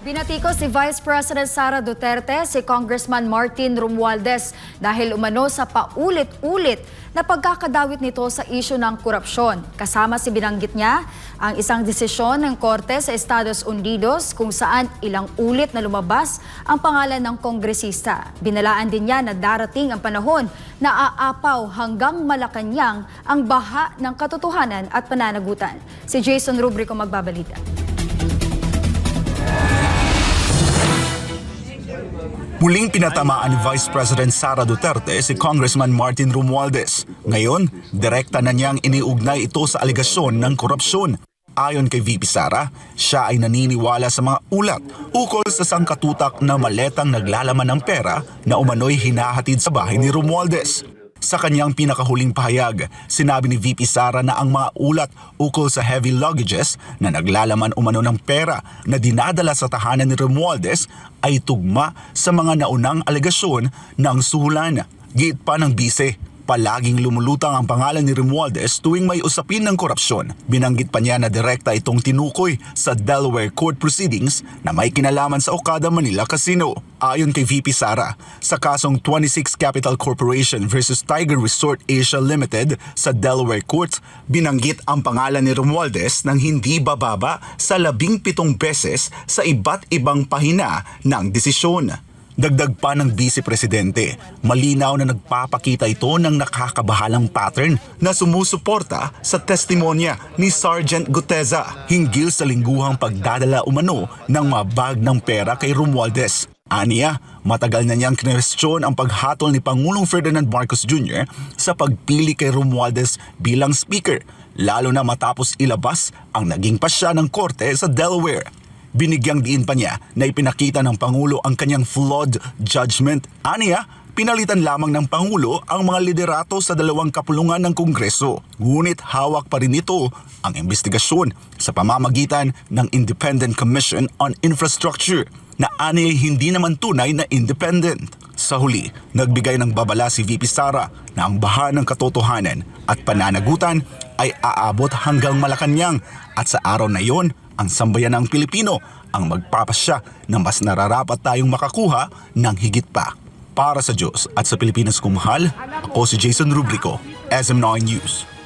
Binatiko si Vice President Sara Duterte si Congressman Martin Romualdez dahil umano sa paulit-ulit na pagkakadawit nito sa isyu ng korupsyon. Kasama si binanggit niya ang isang desisyon ng Korte sa Estados Unidos kung saan ilang ulit na lumabas ang pangalan ng kongresista. Binalaan din niya na darating ang panahon na aapaw hanggang Malacanang ang baha ng katotohanan at pananagutan. Si Jason Rubrico magbabalita. Muling pinatamaan ni Vice President Sara Duterte si Congressman Martin Romualdez. Ngayon, direkta na niyang iniugnay ito sa aligasyon ng korupsyon. Ayon kay VP Sara, siya ay naniniwala sa mga ulat ukol sa sangkatutak na maletang naglalaman ng pera na umano'y hinahatid sa bahay ni Romualdez. Sa kanyang pinakahuling pahayag, sinabi ni VP Sara na ang mga ulat ukol sa heavy luggages na naglalaman umano ng pera na dinadala sa tahanan ni Romualdez ay tugma sa mga naunang alegasyon ng suhulan. Giit pa ng bise, palaging lumulutang ang pangalan ni Romualdez tuwing may usapin ng korupsyon. Binanggit pa niya na direkta itong tinukoy sa Delaware Court Proceedings na may kinalaman sa Okada Manila Casino. Ayon kay VP Sara, sa kasong 26 Capital Corporation versus Tiger Resort Asia Limited sa Delaware Court, binanggit ang pangalan ni Romualdez ng hindi bababa sa labing pitong beses sa iba't ibang pahina ng desisyon. Dagdag pa ng Vice Presidente, malinaw na nagpapakita ito ng nakakabahalang pattern na sumusuporta sa testimonya ni Sergeant Guteza hinggil sa lingguhang pagdadala umano ng mga bag ng pera kay Romualdez. Aniya, matagal na niyang kinwestiyon ang paghatol ni Pangulong Ferdinand Marcos Jr. sa pagpili kay Romualdez bilang speaker, lalo na matapos ilabas ang naging pasya ng korte sa Delaware. Binigyang diin pa niya na ipinakita ng Pangulo ang kanyang flawed judgment. Aniya, pinalitan lamang ng Pangulo ang mga liderato sa dalawang kapulungan ng Kongreso. Ngunit hawak pa rin ito ang investigasyon sa pamamagitan ng Independent Commission on Infrastructure na aniya hindi naman tunay na independent. Sa huli, nagbigay ng babala si VP Sara na ang baha ng katotohanan at pananagutan ay aabot hanggang Malacanang at sa araw na iyon, ang sambayan ng Pilipino ang magpapasya na mas nararapat tayong makakuha ng higit pa. Para sa Diyos at sa Pilipinas kumahal, ako si Jason Rubrico, SM9 News.